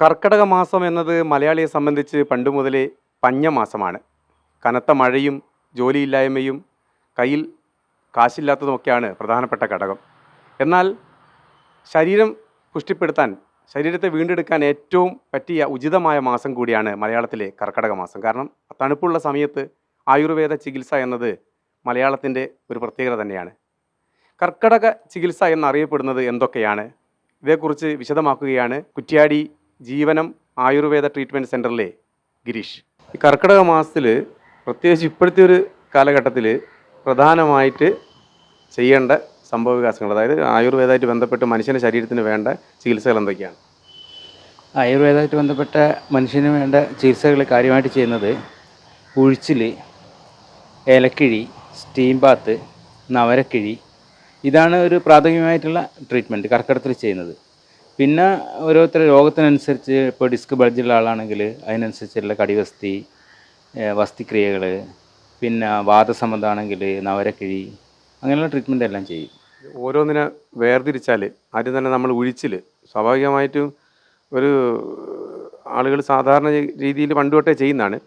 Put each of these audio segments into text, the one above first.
കർക്കടക മാസം എന്നത് മലയാളിയെ സംബന്ധിച്ച് പണ്ട് മുതലേ പഞ്ഞ മാസമാണ്. കനത്ത മഴയും ജോലിയില്ലായ്മയും കയ്യിൽ കാശില്ലാത്തതുമൊക്കെയാണ് പ്രധാനപ്പെട്ട ഘടകം. എന്നാൽ ശരീരം പുഷ്ടിപ്പെടുത്താൻ ശരീരത്തെ വീണ്ടെടുക്കാൻ ഏറ്റവും പറ്റിയ ഉചിതമായ മാസം കൂടിയാണ് മലയാളത്തിലെ കർക്കടക മാസം. കാരണം തണുപ്പുള്ള സമയത്ത് ആയുർവേദ ചികിത്സ എന്നത് മലയാളത്തിന്റെ ഒരു പ്രത്യേകത തന്നെയാണ്. കർക്കടക ചികിത്സ എന്നറിയപ്പെടുന്നത് എന്തൊക്കെയാണ്? ഇതേക്കുറിച്ച് വിശദമാക്കുകയാണ് കുറ്റ്യാടി ജീവനം ആയുർവേദ ട്രീറ്റ്മെന്റ് സെന്ററിലെ ഗിരീഷ്. ഈ കർക്കിടക മാസത്തിൽ പ്രത്യേകിച്ച് ഇപ്പോഴത്തെ ഒരു കാലഘട്ടത്തിൽ പ്രധാനമായിട്ട് ചെയ്യേണ്ട സംഭവ വികാസങ്ങൾ അതായത് ആയുർവേദമായിട്ട് ബന്ധപ്പെട്ട് മനുഷ്യന്റെ ശരീരത്തിന് വേണ്ട ചികിത്സകൾ എന്തൊക്കെയാണ്? ആയുർവേദമായിട്ട് ബന്ധപ്പെട്ട മനുഷ്യന് വേണ്ട ചികിത്സകൾ കാര്യമായിട്ട് ചെയ്യുന്നത് ഉഴിച്ചിൽ ഏലക്കിഴി സ്റ്റീം ബാത്ത് നവരക്കിഴി. ഇതാണ് ഒരു പ്രാഥമികമായിട്ടുള്ള ട്രീറ്റ്മെന്റ് കർക്കിടത്തിൽ ചെയ്യുന്നത്. പിന്നെ ഓരോരുത്തരുടെ രോഗത്തിനനുസരിച്ച് ഇപ്പോൾ ഡിസ്ക് ബൾജുള്ള ആളാണെങ്കിൽ അതിനനുസരിച്ചുള്ള കടിവസ്തി വസ്തിക്രിയകൾ പിന്നെ വാദസംബന്ധമാണെങ്കിൽ നവരക്കിഴി അങ്ങനെയുള്ള ട്രീറ്റ്മെന്റ് എല്ലാം ചെയ്യും. ഓരോന്നിനെ വേർതിരിച്ചാൽ ആദ്യം തന്നെ നമ്മൾ ഉഴിച്ചിൽ സ്വാഭാവികമായിട്ടും ഒരു ആളുകൾ സാധാരണ രീതിയിൽ പണ്ട് ചെയ്യുന്നതാണ്.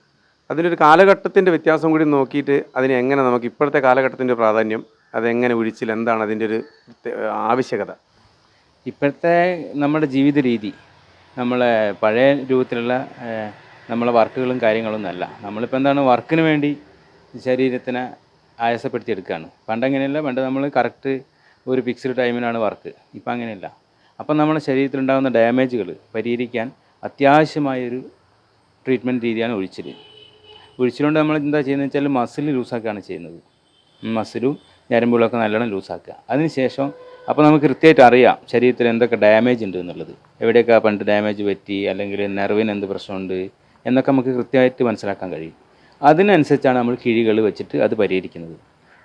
അതിനൊരു കാലഘട്ടത്തിന്റെ വ്യത്യാസം കൂടി നോക്കിയിട്ട് അതിനെ എങ്ങനെ നമുക്ക് ഇപ്പോഴത്തെ കാലഘട്ടത്തിന്റെ പ്രാധാന്യം അതെങ്ങനെ ഉഴിച്ചിൽ എന്താണ് അതിന്റെ ഒരു ആവശ്യകത? ഇപ്പോഴത്തെ നമ്മുടെ ജീവിത രീതി നമ്മളെ പഴയ രൂപത്തിലുള്ള നമ്മളെ വർക്കുകളും കാര്യങ്ങളൊന്നും അല്ല. നമ്മളിപ്പോൾ എന്താണ് വർക്കിന് വേണ്ടി ശരീരത്തിനെ ആയാസപ്പെടുത്തിയെടുക്കുകയാണ് പണ്ട് അങ്ങനെയല്ല പണ്ട് നമ്മൾ കറക്റ്റ് ഒരു ഫിക്സ്ഡ് ടൈമിനാണ് വർക്ക്. ഇപ്പം അങ്ങനെയല്ല. അപ്പം നമ്മുടെ ശരീരത്തിലുണ്ടാകുന്ന ഡാമേജുകൾ പരിഹരിക്കാൻ അത്യാവശ്യമായൊരു ട്രീറ്റ്മെന്റ് രീതിയാണ് ഒഴിച്ചിൽ ഒഴിച്ചിലുകൊണ്ട് നമ്മൾ എന്താ ചെയ്യുന്നത് വെച്ചാൽ മസിൽ ലൂസാക്കുകയാണ് ചെയ്യുന്നത്. മസിലും ഞരമ്പുകളൊക്കെ നല്ലോണം ലൂസാക്കുക. അതിനുശേഷം അപ്പോൾ നമുക്ക് കൃത്യമായിട്ട് അറിയാം ശരീരത്തിൽ എന്തൊക്കെ ഡാമേജ് ഉണ്ട് എന്നുള്ളത്. എവിടെയൊക്കെ പണ്ട് ഡാമേജ് പറ്റി അല്ലെങ്കിൽ നെർവിന് എന്ത് പ്രശ്നമുണ്ട് എന്നൊക്കെ നമുക്ക് കൃത്യമായിട്ട് മനസ്സിലാക്കാൻ കഴിയും. അതിനനുസരിച്ചാണ് നമ്മൾ കിഴികൾ വെച്ചിട്ട് അത് പരിഹരിക്കുന്നത്.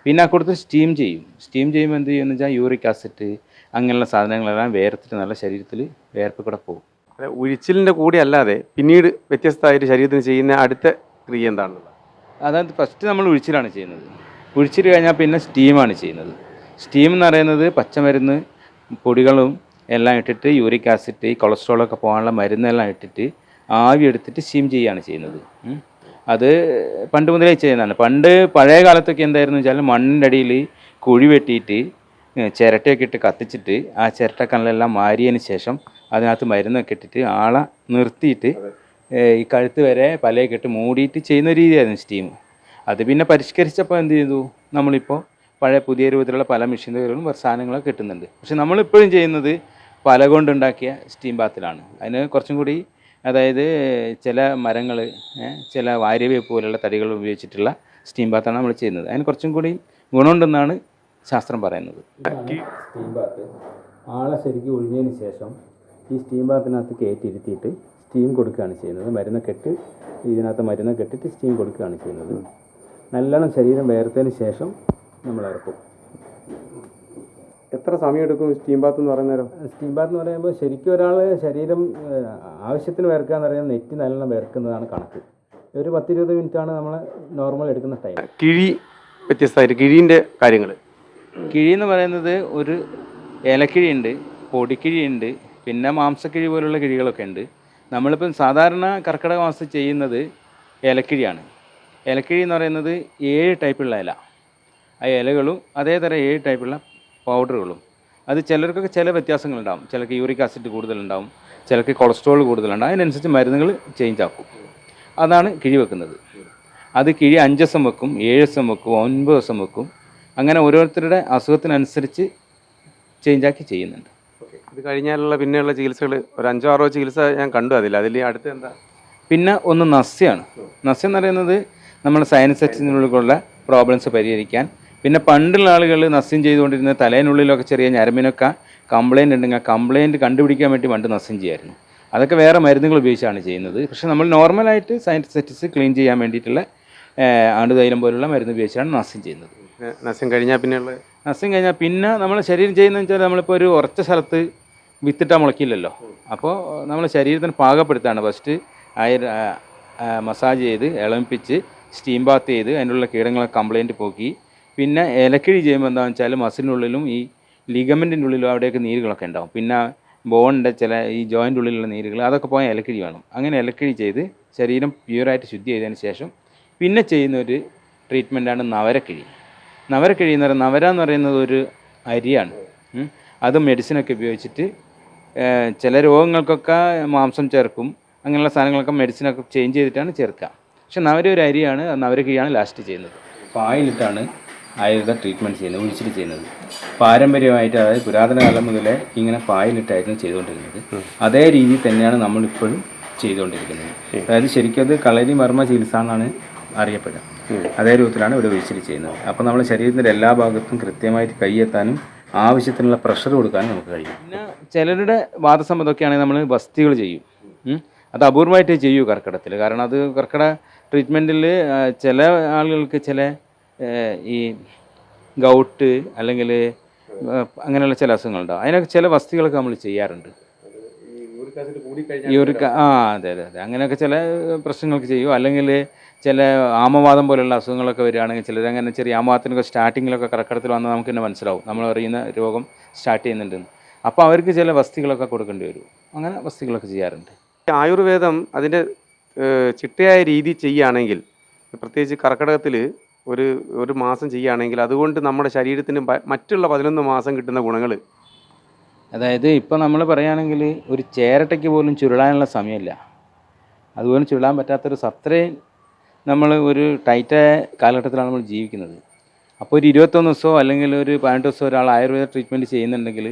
പിന്നെ ആ കൂടുതൽ സ്റ്റീം ചെയ്യും. സ്റ്റീം ചെയ്യുമ്പോൾ എന്ത് ചെയ്യുമെന്ന് വെച്ചാൽ യൂറിക് ആസിഡ് അങ്ങനെയുള്ള സാധനങ്ങളെല്ലാം വേർത്തിട്ട് നല്ല ശരീരത്തിൽ വേർപ്പ് കൂടെ പോകും. അല്ല, ഉഴിച്ചിലിന്റെ കൂടെ അല്ലാതെ പിന്നീട് വ്യത്യസ്തമായിട്ട് ശരീരത്തിന് ചെയ്യുന്ന അടുത്ത ക്രിയ എന്താണുള്ളത്? അതായത് ഫസ്റ്റ് നമ്മൾ ഉഴിച്ചിലാണ് ചെയ്യുന്നത്. ഉഴിച്ചിൽ കഴിഞ്ഞാൽ പിന്നെ സ്റ്റീമാണ് ചെയ്യുന്നത്. സ്റ്റീം എന്ന് പറയുന്നത് പച്ചമരുന്ന് പൊടികളും എല്ലാം ഇട്ടിട്ട് യൂറിക് ആസിഡ് കൊളസ്ട്രോളൊക്കെ പോകാനുള്ള മരുന്നെല്ലാം ഇട്ടിട്ട് ആവി എടുത്തിട്ട് സ്റ്റീം ചെയ്യുകയാണ് ചെയ്യുന്നത്. അത് പണ്ട് മുതലേ ചെയ്യുന്നതാണ്. പണ്ട് പഴയ കാലത്തൊക്കെ എന്തായിരുന്നു വെച്ചാൽ മണ്ണിന്റെ അടിയിൽ കുഴി വെട്ടിയിട്ട് ചിരട്ടയൊക്കെ ഇട്ട് കത്തിച്ചിട്ട് ആ ചിരട്ടക്കല്ലെല്ലാം മാറിയതിന് ശേഷം അതിനകത്ത് മരുന്നൊക്കെ ഇട്ടിട്ട് ആളെ നിർത്തിയിട്ട് ഈ കഴുത്ത് വരെ പലയൊക്കെ ഇട്ട് മൂടിയിട്ട് ചെയ്യുന്ന രീതിയായിരുന്നു സ്റ്റീം. അത് പിന്നെ പരിഷ്കരിച്ചപ്പോൾ എന്ത് ചെയ്തു? നമ്മളിപ്പോൾ പഴയ പുതിയ രൂപത്തിലുള്ള പല മെഷീനുകളും സാധനങ്ങളും കിട്ടുന്നുണ്ട്. പക്ഷെ നമ്മളിപ്പോഴും ചെയ്യുന്നത് പല കൊണ്ടുണ്ടാക്കിയ സ്റ്റീം ബാത്തിലാണ്. അതിന് കുറച്ചും കൂടി അതായത് ചില മരങ്ങൾ ചില വാര്യവേപ്പ് പോലുള്ള തടികൾ ഉപയോഗിച്ചിട്ടുള്ള സ്റ്റീം ബാത്താണ് നമ്മൾ ചെയ്യുന്നത്. അതിന് കുറച്ചും കൂടി ഗുണമുണ്ടെന്നാണ് ശാസ്ത്രം പറയുന്നത്. സ്റ്റീം ബാത്ത് ആളെ ശരിക്കും ഒഴിഞ്ഞതിന് ശേഷം ഈ സ്റ്റീം ബാത്തിനകത്ത് കയറ്റിയിരുത്തിയിട്ട് സ്റ്റീം കൊടുക്കുകയാണ് ചെയ്യുന്നത്. മരുന്നൊക്കെ ഇട്ട് ഇതിനകത്ത് മരുന്നൊക്കെ ഇട്ടിട്ട് സ്റ്റീം കൊടുക്കുകയാണ് ചെയ്യുന്നത്. നല്ലോണം ശരീരം വേർത്തതിന് ശേഷം നമ്മൾ ഇറക്കും എത്ര സമയം എടുക്കും സ്റ്റീം ബാത്ത് എന്ന് പറയുന്ന നേരം സ്റ്റീം ബാത്ത് എന്ന് പറയുമ്പോൾ ശരിക്കും ഒരാൾ ശരീരം ആവശ്യത്തിന് വേർക്കുക എന്ന് പറയുന്നത് നെറ്റ് നല്ലോണം വേർക്കുന്നതാണ് കണക്ക്. ഒരു പത്തിരുപത് മിനിറ്റാണ് നമ്മൾ നോർമൽ എടുക്കുന്ന ടൈം. കിഴി വ്യത്യസ്തമായിട്ട് കിഴീന്റെ കാര്യങ്ങൾ. കിഴി എന്ന് പറയുന്നത് ഒരു ഇലക്കിഴിയുണ്ട് പൊടിക്കിഴിയുണ്ട് പിന്നെ മാംസക്കിഴി പോലുള്ള കിഴികളൊക്കെ ഉണ്ട്. നമ്മളിപ്പം സാധാരണ കർക്കിടക മാസത്തിൽ ചെയ്യുന്നത് ഇലക്കിഴിയാണ് ഇലക്കിഴി എന്ന് പറയുന്നത് ഏഴ് ടൈപ്പുള്ള ഇല. ആ ഇലകളും അതേ തരം ഏഴ് ടൈപ്പുള്ള പൗഡറുകളും അത് ചിലർക്കൊക്കെ ചില വ്യത്യാസങ്ങളുണ്ടാവും. ചിലർക്ക് യൂറിക് ആസിഡ് കൂടുതലുണ്ടാവും. ചിലർക്ക് കൊളസ്ട്രോൾ കൂടുതലുണ്ടാവും. അതിനനുസരിച്ച് മരുന്നുകൾ ചേഞ്ച് ആക്കും. അതാണ് കിഴി വെക്കുന്നത്. അത് കിഴി അഞ്ച് ദിവസം വെക്കും ഏഴ് ദിവസം വെക്കും ഒൻപത് ദിവസം വെക്കും. അങ്ങനെ ഓരോരുത്തരുടെ അസുഖത്തിനനുസരിച്ച് ചേഞ്ചാക്കി ചെയ്യുന്നുണ്ട്. ഇത് കഴിഞ്ഞാലുള്ള പിന്നെയുള്ള ചികിത്സകൾ ഒരു അഞ്ചോ ആറോ ചികിത്സ ഞാൻ കണ്ടു അതിൽ അതിൽ അടുത്ത് എന്താ? പിന്നെ ഒന്ന് നസ്യാണ്. നസ്യം എന്ന് പറയുന്നത് നമ്മുടെ സെക്ഷനുള്ള പ്രോബ്ലംസ് പരിഹരിക്കാൻ പിന്നെ പണ്ടുള്ള ആളുകൾ നസ്യം ചെയ്തുകൊണ്ടിരുന്ന തലേനുള്ളിലൊക്കെ ചെറിയ ഞരമ്പിനൊക്കെ കംപ്ലയിന്റ് ഉണ്ടെങ്കിൽ ആ കംപ്ലയിന്റ് കണ്ടുപിടിക്കാൻ വേണ്ടി പണ്ട് നസ്യം ചെയ്യായിരുന്നു. അതൊക്കെ വേറെ മരുന്നുകൾ ഉപയോഗിച്ചാണ് ചെയ്യുന്നത്. പക്ഷെ നമ്മൾ നോർമലായിട്ട് സൈൻസെറ്റിസ് ക്ലീൻ ചെയ്യാൻ വേണ്ടിയിട്ടുള്ള ആണ്ടുതൈലം പോലുള്ള മരുന്ന് ഉപയോഗിച്ചാണ് നസ്യം ചെയ്യുന്നത്. പിന്നെ നസ്യം കഴിഞ്ഞാൽ പിന്നെയുള്ള നസ്യം കഴിഞ്ഞാൽ പിന്നെ നമ്മൾ ശരീരം ചെയ്യുന്നത് വെച്ചാൽ നമ്മളിപ്പോൾ ഒരു ഉറച്ച സ്ഥലത്ത് വിത്തിട്ടാൽ മുളക്കില്ലല്ലോ അപ്പോൾ നമ്മൾ ശരീരത്തിന് പാകപ്പെടുത്താണ്. ഫസ്റ്റ് അയർ മസാജ് ചെയ്ത് ഇളമിപ്പിച്ച് സ്റ്റീം ബാത്ത് ചെയ്ത് അതിനുള്ള കീടങ്ങളെ കംപ്ലയിന്റ് പോക്കി പിന്നെ ഇലക്കിഴി ചെയ്യുമ്പോൾ എന്താണെന്ന് വെച്ചാൽ മസിലിനുള്ളിലും ഈ ലിഗമെന്റിന്റെ ഉള്ളിലും അവിടെയൊക്കെ നീരുകളൊക്കെ ഉണ്ടാവും. പിന്നെ ബോണിന്റെ ചില ഈ ജോയിന്റ് ഉള്ളിലുള്ള നീരുകൾ അതൊക്കെ പോയാൽ ഇലക്കിഴി വേണം. അങ്ങനെ ഇലക്കിഴി ചെയ്ത് ശരീരം പ്യൂറായിട്ട് ശുദ്ധി ചെയ്തതിന് ശേഷം പിന്നെ ചെയ്യുന്ന ഒരു ട്രീറ്റ്മെന്റാണ് നവരക്കിഴി. നവരക്കിഴി എന്ന് പറയുന്നത് നവര എന്ന് പറയുന്നത് ഒരു അരിയാണ്. അത് മെഡിസിനൊക്കെ ഉപയോഗിച്ചിട്ട് ചില രോഗങ്ങൾക്കൊക്കെ മാംസം ചേർക്കും അങ്ങനെയുള്ള സാധനങ്ങളൊക്കെ മെഡിസിനൊക്കെ ചേഞ്ച് ചെയ്തിട്ടാണ് ചേർക്കുക. പക്ഷെ നവര ഒരു അരിയാണ് നവരക്കിഴിയാണ് ലാസ്റ്റ് ചെയ്യുന്നത്. പായലിട്ടാണ് ആയുർവേദ ട്രീറ്റ്മെന്റ് ചെയ്യുന്നത് ഒഴിച്ചിട്ട് ചെയ്യുന്നത്. പാരമ്പര്യമായിട്ട് അതായത് പുരാതന കാലം മുതലേ ഇങ്ങനെ പായലിട്ടായിരുന്നു ചെയ്തുകൊണ്ടിരുന്നത്. അതേ രീതി തന്നെയാണ് നമ്മളിപ്പോഴും ചെയ്തുകൊണ്ടിരിക്കുന്നത്. അതായത് ശരിക്കും അത് കളരി മർമ്മ ചികിത്സ എന്നാണ് അറിയപ്പെടുക. അതേ രൂപത്തിലാണ് ഇവിടെ ഒഴിച്ചിട്ട് ചെയ്യുന്നത്. അപ്പോൾ നമ്മൾ ശരീരത്തിന്റെ എല്ലാ ഭാഗത്തും കൃത്യമായിട്ട് കൈയെത്താനും ആവശ്യത്തിനുള്ള പ്രഷർ കൊടുക്കാനും നമുക്ക് കഴിയും. പിന്നെ ചിലരുടെ വാദസമ്മതമൊക്കെ ആണെങ്കിൽ നമ്മൾ വസ്തികൾ ചെയ്യും. അത് അപൂർവമായിട്ടേ ചെയ്യൂ കർക്കിടത്തിൽ കാരണം അത് കർക്കിടക ട്രീറ്റ്മെന്റിൽ ചില ആളുകൾക്ക് ചില ഈ ഗൗട്ട് അല്ലെങ്കിൽ അങ്ങനെയുള്ള ചില അസുഖങ്ങളുണ്ടാവും അതിനൊക്കെ ചില വസ്തുക്കളൊക്കെ നമ്മൾ ചെയ്യാറുണ്ട്. ഈ ഒരു ആ അതെ അതെ അതെ. അങ്ങനെയൊക്കെ ചില പ്രശ്നങ്ങൾക്ക് ചെയ്യും. അല്ലെങ്കിൽ ചില ആമവാദം പോലുള്ള അസുഖങ്ങളൊക്കെ വരികയാണെങ്കിൽ ചിലർ അങ്ങനെ ചെറിയ ആമവാദത്തിനൊക്കെ സ്റ്റാർട്ടിങ്ങിലൊക്കെ കറക്കടത്തിൽ വന്നാൽ നമുക്ക് തന്നെ മനസ്സിലാവും. നമ്മൾ അറിയുന്ന രോഗം സ്റ്റാർട്ട് ചെയ്യുന്നുണ്ടെന്ന്. അപ്പോൾ അവർക്ക് ചില വസ്തുക്കളൊക്കെ കൊടുക്കേണ്ടി വരും. അങ്ങനെ വസ്തുക്കളൊക്കെ ചെയ്യാറുണ്ട്. ആയുർവേദം അതിന്റെ ചിട്ടയായ രീതി ചെയ്യുകയാണെങ്കിൽ പ്രത്യേകിച്ച് കർക്കിടകത്തിൽ ഒരു ഒരു മാസം ചെയ്യുകയാണെങ്കിൽ അതുകൊണ്ട് നമ്മുടെ ശരീരത്തിന് മറ്റുള്ള പതിനൊന്ന് മാസം കിട്ടുന്ന ഗുണങ്ങൾ അതായത് ഇപ്പോൾ നമ്മൾ പറയുകയാണെങ്കിൽ ഒരു ചേരട്ടയ്ക്ക് പോലും ചുരുളാനുള്ള സമയമില്ല. അതുപോലെ ചുരുളാൻ പറ്റാത്തൊരു സത്രയും നമ്മൾ ഒരു ടൈറ്റായ കാലഘട്ടത്തിലാണ് നമ്മൾ ജീവിക്കുന്നത്. അപ്പോൾ ഒരു ഇരുപത്തൊന്ന് ദിവസമോ അല്ലെങ്കിൽ ഒരു പതിനെട്ട് ദിവസമോ ഒരാൾ ആയുർവേദ ട്രീറ്റ്മെന്റ് ചെയ്യുന്നുണ്ടെങ്കിൽ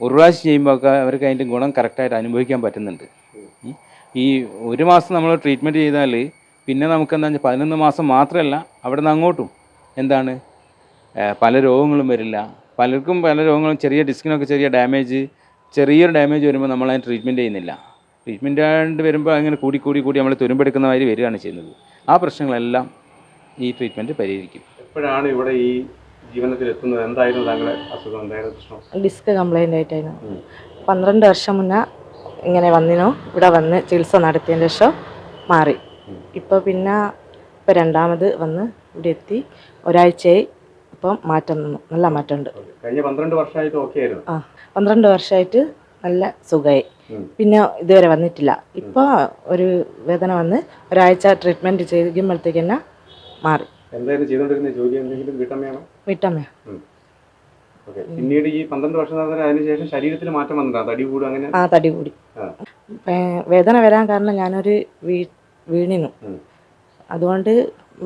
ഒരു പ്രാവശ്യം ചെയ്യുമ്പോൾ ഒക്കെ അവർക്ക് അതിന്റെ ഗുണം കറക്റ്റായിട്ട് അനുഭവിക്കാൻ പറ്റുന്നുണ്ട്. ഈ ഒരു മാസം നമ്മൾ ട്രീറ്റ്മെന്റ് ചെയ്താൽ പിന്നെ നമുക്ക് എന്താ വെച്ചാൽ പതിനൊന്ന് മാസം മാത്രമല്ല അവിടെ നിന്ന് അങ്ങോട്ടും എന്താണ് പല രോഗങ്ങളും വരില്ല. പലർക്കും പല രോഗങ്ങളും ചെറിയ ഡിസ്കിനൊക്കെ ചെറിയ ഡാമേജ് ചെറിയൊരു ഡാമേജ് വരുമ്പോൾ നമ്മൾ അതിന് ട്രീറ്റ്മെന്റ് ചെയ്യുന്നില്ല. ട്രീറ്റ്മെന്റ് ആയിട്ട് വരുമ്പോൾ അങ്ങനെ കൂടി കൂടി കൂടി നമ്മൾ തുരുമ്പെടുക്കുന്ന മാതിരി വരികയാണ് ചെയ്യുന്നത്. ആ പ്രശ്നങ്ങളെല്ലാം ഈ ട്രീറ്റ്മെന്റ് പരിഹരിക്കും. എപ്പോഴാണ് ഇവിടെ ഈ ജീവനത്തിൽ എത്തുന്നത് എന്തായിരുന്നു താങ്കളുടെ അസുഖം? എന്തായിരുന്നു പ്രശ്നം? ഡിസ്ക് കംപ്ലൈന്റ് ആയിട്ടായിരുന്നു. പന്ത്രണ്ട് വർഷം മുന്നേ ഇങ്ങനെ വന്നിനോ. ഇവിടെ വന്ന് ചികിത്സ നടത്തിയതിന് ശേഷം മാറി. ഇപ്പോൾ പിന്നെ ഇപ്പോൾ രണ്ടാമത് വന്ന് ഇവിടെ എത്തി. ഒരാഴ്ചയായി ഇപ്പം മാറ്റം നിന്നു നല്ല മാറ്റമുണ്ട്. കഴിഞ്ഞ പന്ത്രണ്ട് വർഷമായിട്ട് ഓക്കെ ആയിരുന്നു. ആ പന്ത്രണ്ട് വർഷമായിട്ട് നല്ല സുഖമായി. പിന്നെ ഇതുവരെ വന്നിട്ടില്ല. ഇപ്പോൾ ഒരു വേദന വന്ന് ഒരാഴ്ച ട്രീറ്റ്മെന്റ് ചെയ്യുമ്പോഴത്തേക്ക് തന്നെ മാറി. എന്തായിരുന്നു ചെയ്തുകൊണ്ടിരുന്ന ജോലി? എന്തെങ്കിലും വീട്ടമ്മയാണോ? വിട്ടമ്മ ഓക്കെ. പിന്നീട് ഈ പന്ത്രണ്ട് വർഷം അതിനുശേഷം ശരീരത്തിൽ മാറ്റം വന്നിട്ടുണ്ടോ തടി കൂടും അങ്ങനെ? ആ തടി കൂടി. ആ. വേദന വരാൻ കാരണം ഞാനൊരു വീ വീണിനു. അതുകൊണ്ട്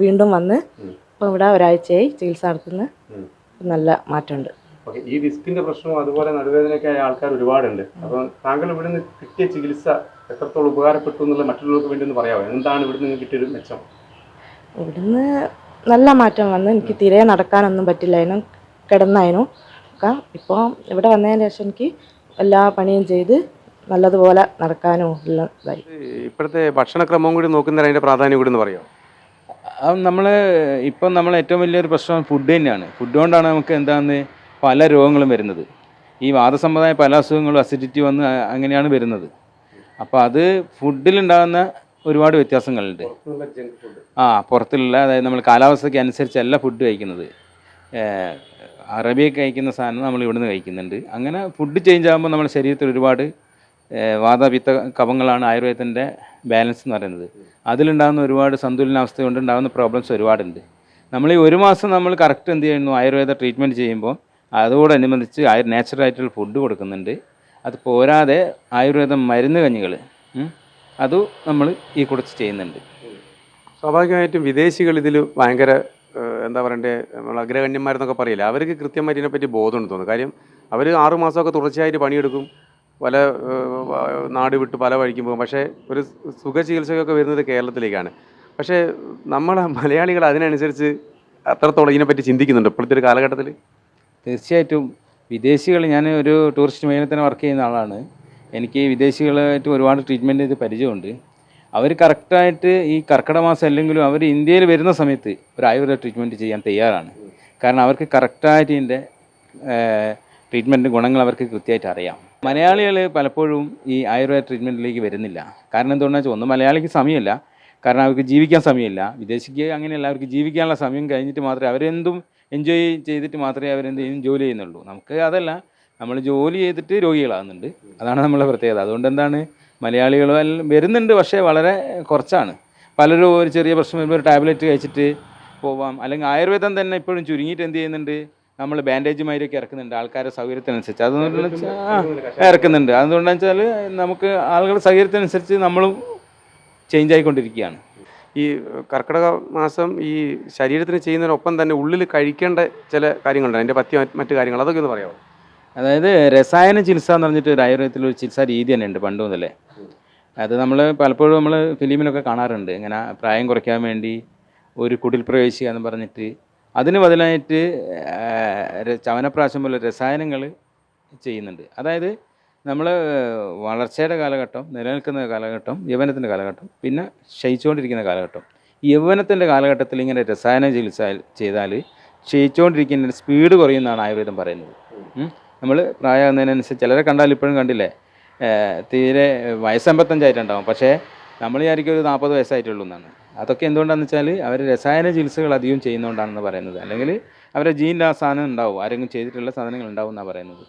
വീണ്ടും വന്ന് ഇപ്പം ഇപ്പോൾ ഇവിടെ ഒരാഴ്ചയായി ചികിത്സ നടത്തുന്ന നല്ല മാറ്റമുണ്ട്. ഈ ഡിസ്കിന്റെ പ്രശ്നവും അതുപോലെ നടുവേദനയൊക്കെ ആയ ആൾക്കാർ ഒരുപാടുണ്ട്. അപ്പം താങ്കൾ ഇവിടുന്ന് കിട്ടിയ ചികിത്സ എത്രത്തോളം ഉപകാരപ്പെട്ടു എന്നുള്ള മറ്റുള്ളവർക്ക് വേണ്ടി ഒന്ന് പറയാമോ? എന്താണ് ഇവിടുന്ന് കിട്ടിയൊരു മെച്ചം? ഇവിടുന്ന് നല്ല മാറ്റം വന്ന് എനിക്ക് തീരെ നടക്കാനൊന്നും പറ്റില്ലായിരുന്നു കിടന്നായിരുന്നു ഒക്കെ. ഇപ്പോൾ ഇവിടെ വന്നതിന് ശേഷം എനിക്ക് എല്ലാ പണിയും ചെയ്ത് നല്ലതുപോലെ നടക്കാനും ഉള്ള ഇതായി ഇപ്പോഴത്തെ ഭക്ഷണക്രമവും കൂടി നോക്കുന്നതിന് അതിന്റെ പ്രാധാന്യം കൂടി ഒന്ന് പറയാമോ നമ്മൾ ഇപ്പം നമ്മൾ ഏറ്റവും വലിയൊരു പ്രശ്നം ഫുഡ് തന്നെയാണ്. ഫുഡ് കൊണ്ടാണ് നമുക്ക് എന്താന്ന് പല രോഗങ്ങളും വരുന്നത്. ഈ വാദസമ്പ്രദായ പല അസുഖങ്ങളും അസിഡിറ്റി വന്ന് അങ്ങനെയാണ് വരുന്നത്. അപ്പോൾ അത് ഫുഡിലുണ്ടാകുന്ന ഒരുപാട് വ്യത്യാസങ്ങളുണ്ട്. ആ പുറത്തുള്ള അതായത് നമ്മൾ കാലാവസ്ഥയ്ക്ക് അനുസരിച്ചല്ല ഫുഡ് കഴിക്കുന്നത്. അറബിയൊക്കെ കഴിക്കുന്ന സാധനം നമ്മൾ ഇവിടുന്ന് കഴിക്കുന്നുണ്ട്. അങ്ങനെ ഫുഡ് ചേഞ്ച് ആകുമ്പോൾ നമ്മുടെ ശരീരത്തിൽ ഒരുപാട് വാതപിത്ത കഫങ്ങളാണ് ആയുർവേദത്തിന്റെ ബാലൻസ് എന്ന് പറയുന്നത്. അതിലുണ്ടാകുന്ന ഒരുപാട് സന്തുലനാവസ്ഥ കൊണ്ട് ഉണ്ടാകുന്ന പ്രോബ്ലംസ് ഒരുപാടുണ്ട്. നമ്മൾ ഈ ഒരു മാസം നമ്മൾ കറക്റ്റ് എന്ത് ചെയ്യുന്നു? ആയുർവേദ ട്രീറ്റ്മെന്റ് ചെയ്യുമ്പോൾ അതോടനുബന്ധിച്ച് ആയുർ നാച്ചുറലായിട്ടുള്ള ഫുഡ് കൊടുക്കുന്നുണ്ട്. അത് പോരാതെ ആയുർവേദം മരുന്ന് കഞ്ഞികൾ അത് നമ്മൾ ഈ കുറച്ച് ചെയ്യുന്നുണ്ട്. സ്വാഭാവികമായിട്ടും വിദേശികൾ ഇതിൽ ഭയങ്കര എന്താ പറയണ്ടേ നമ്മൾ അഗ്രഗണ്യന്മാരെന്നൊക്കെ പറയില്ല? അവർക്ക് കൃത്യമായിട്ട് ഇതിനെപ്പറ്റി ബോധമുണ്ട് തോന്നുന്നു. കാര്യം അവർ ആറുമാസമൊക്കെ തുടർച്ചയായിട്ട് പണിയെടുക്കും. പല നാട് വിട്ട് പല വഴിക്കും പോകും. പക്ഷേ ഒരു സുഖ വരുന്നത് കേരളത്തിലേക്കാണ്. പക്ഷേ നമ്മളെ മലയാളികൾ അതിനനുസരിച്ച് അത്രത്തോളം ഇതിനെപ്പറ്റി ചിന്തിക്കുന്നുണ്ട് ഇപ്പോഴത്തെ ഒരു കാലഘട്ടത്തിൽ? തീർച്ചയായിട്ടും. വിദേശികൾ ഞാൻ ഒരു ടൂറിസ്റ്റ് മേഖലയിൽ തന്നെ വർക്ക് ചെയ്യുന്ന ആളാണ്. എനിക്ക് വിദേശികളായിട്ട് ഒരുപാട് ട്രീറ്റ്മെന്റ് ചെയ്ത് പരിചയമുണ്ട്. അവർ കറക്റ്റായിട്ട് ഈ കർക്കിടക മാസം അല്ലെങ്കിലും അവർ ഇന്ത്യയിൽ വരുന്ന സമയത്ത് ഒരു ആയുർവേദ ട്രീറ്റ്മെന്റ് ചെയ്യാൻ തയ്യാറാണ്. കാരണം അവർക്ക് കറക്റ്റായിട്ട് ഇതിന്റെ ട്രീറ്റ്മെന്റ് ഗുണങ്ങൾ അവർക്ക് കൃത്യമായിട്ട് അറിയാം. മലയാളികൾ പലപ്പോഴും ഈ ആയുർവേദ ട്രീറ്റ്മെന്റിലേക്ക് വരുന്നില്ല. കാരണം എന്തുകൊണ്ടാണെന്ന് വെച്ചാൽ ഒന്ന് മലയാളിക്ക് സമയമില്ല. കാരണം അവർക്ക് ജീവിക്കാൻ സമയമില്ല. വിദേശിക്ക് അങ്ങനെയല്ല. അവർക്ക് ജീവിക്കാനുള്ള സമയം കഴിഞ്ഞിട്ട് മാത്രമേ അവരെന്തും എൻജോയ് ചെയ്തിട്ട് മാത്രമേ അവരെന്തെങ്കിലും ജോലി ചെയ്യുന്നുള്ളൂ. നമുക്ക് അതല്ല. നമ്മൾ ജോലി ചെയ്തിട്ട് രോഗികളാകുന്നുണ്ട്. അതാണ് നമ്മളെ പ്രത്യേകത. അതുകൊണ്ട് എന്താണ് മലയാളികൾ വരുന്നുണ്ട്. പക്ഷേ വളരെ കുറച്ചാണ്. പലരും ഒരു ചെറിയ പ്രശ്നം വരുമ്പോൾ ഒരു ടാബ്ലറ്റ് കഴിച്ചിട്ട് പോവാം. അല്ലെങ്കിൽ ആയുർവേദം തന്നെ ഇപ്പോഴും ചുരുങ്ങിയിട്ട് എന്ത് ചെയ്യുന്നുണ്ട്? നമ്മൾ ബാൻഡേജ് മാതിരിയൊക്കെ ഇറക്കുന്നുണ്ട് ആൾക്കാരുടെ സൗകര്യത്തിനനുസരിച്ച്. അതുകൊണ്ട് വെച്ചാൽ ഇറക്കുന്നുണ്ട്. അതുകൊണ്ടെന്ന് വെച്ചാൽ നമുക്ക് ആളുകളുടെ സൗകര്യത്തിനനുസരിച്ച് നമ്മളും ചേഞ്ച് ആയിക്കൊണ്ടിരിക്കുകയാണ്. ഈ കർക്കിടക മാസം ഈ ശരീരത്തിന് ചെയ്യുന്നതിനൊപ്പം തന്നെ ഉള്ളിൽ കഴിക്കേണ്ട ചില കാര്യങ്ങളുണ്ട്. അതിന്റെ പറ്റിയ മറ്റു കാര്യങ്ങൾ അതൊക്കെ ഒന്ന് പറയാമോ അതായത് രസായന ചികിത്സ എന്ന് പറഞ്ഞിട്ട് ഒരു ആയുർവേദത്തിൽ ഒരു ചികിത്സാ രീതി തന്നെ ഉണ്ട് പണ്ട് മുതലേ. അത് നമ്മൾ പലപ്പോഴും നമ്മൾ ഫിലിമിലൊക്കെ കാണാറുണ്ട്. ഇങ്ങനെ പ്രായം കുറയ്ക്കാൻ വേണ്ടി ഒരു കുടിൽ പ്രവേശിക്കുക എന്ന് പറഞ്ഞിട്ട് അതിന് ബദലായിട്ട് ചവനപ്രാശം പോലെ രസായനങ്ങൾ ചെയ്യുന്നുണ്ട്. അതായത് നമ്മൾ വളർച്ചയുടെ കാലഘട്ടം നിലനിൽക്കുന്ന കാലഘട്ടം യൗവനത്തിന്റെ കാലഘട്ടം പിന്നെ ക്ഷയിച്ചുകൊണ്ടിരിക്കുന്ന കാലഘട്ടം. യൗവനത്തിന്റെ കാലഘട്ടത്തിൽ ഇങ്ങനെ രസായന ചികിത്സ ചെയ്താൽ ക്ഷയിച്ചുകൊണ്ടിരിക്കുന്നതിന്റെ സ്പീഡ് കുറയുമെന്നാണ് ആയുർവേദം പറയുന്നത്. നമ്മൾ പ്രായമാകുന്നതിനനുസരിച്ച് ചിലരെ കണ്ടാൽ ഇപ്പോഴും കണ്ടില്ലേ? തീരെ വയസ്സമ്പത്തഞ്ചായിട്ടുണ്ടാവും. പക്ഷേ നമ്മൾ വിചാരിക്കും ഒരു നാൽപ്പത് വയസ്സായിട്ടുള്ളൂ എന്നാണ്. അതൊക്കെ എന്തുകൊണ്ടാണെന്ന് വെച്ചാൽ അവർ രസായന ചികിത്സകൾ അധികം ചെയ്യുന്നതുകൊണ്ടാണെന്ന് പറയുന്നത്. അല്ലെങ്കിൽ അവരുടെ ജീനിൽ ആ സാധനം ഉണ്ടാവും. ആരെങ്കിലും ചെയ്തിട്ടുള്ള സാധനങ്ങൾ ഉണ്ടാവും എന്നാണ് പറയുന്നത്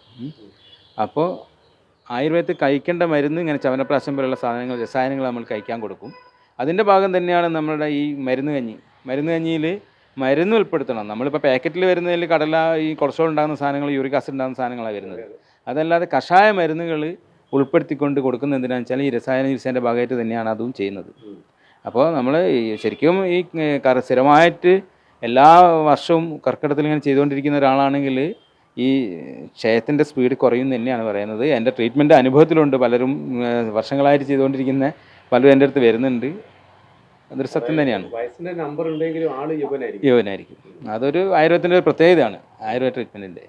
അപ്പോൾ ആയുർവേദത്തിൽ കഴിക്കേണ്ട മരുന്ന് ഇങ്ങനെ ചവനപ്രാശം പോലുള്ള സാധനങ്ങൾ രസായനങ്ങൾ നമ്മൾ കഴിക്കാൻ കൊടുക്കും. അതിന്റെ ഭാഗം തന്നെയാണ് നമ്മുടെ ഈ മരുന്ന് കഞ്ഞി. മരുന്ന് കഞ്ഞിയിൽ മരുന്ന് ഉൾപ്പെടുത്തണം. നമ്മളിപ്പോൾ പാക്കറ്റിൽ വരുന്നതിൽ കടല ഈ കൊളസ്ട്രോൾ ഉണ്ടാകുന്ന സാധനങ്ങൾ യൂറിക് ആസിഡ് ഉണ്ടാകുന്ന സാധനങ്ങളാണ് വരുന്നത്. അതല്ലാതെ കഷായ മരുന്നുകൾ ഉൾപ്പെടുത്തിക്കൊണ്ട് കൊടുക്കുന്നത് എന്തിനാണെന്ന് വെച്ചാൽ ഈ രസായന ചികിത്സേന്റെ ഭാഗമായിട്ട് തന്നെയാണ് അതും ചെയ്യുന്നത്. അപ്പോൾ നമ്മൾ ശരിക്കും ഈ സ്ഥിരമായിട്ട് എല്ലാ വർഷവും കർക്കിടത്തിൽ ഇങ്ങനെ ചെയ്തുകൊണ്ടിരിക്കുന്ന ഒരാളാണെങ്കിൽ ഈ ക്ഷയത്തിന്റെ സ്പീഡ് കുറയും തന്നെയാണ് പറയുന്നത്. എന്റെ ട്രീറ്റ്മെന്റ് അനുഭവത്തിലുണ്ട്. പലരും വർഷങ്ങളായിട്ട് ചെയ്തുകൊണ്ടിരിക്കുന്ന പലരും എന്റെ അടുത്ത് വരുന്നുണ്ട്. അതൊരു സത്യം തന്നെയാണ്. യൗവനായിരിക്കും. അതൊരു ആയുർവേദത്തിന്റെ ഒരു പ്രത്യേകതയാണ്. ആയുർവേദ ട്രീറ്റ്മെന്റിന്റെ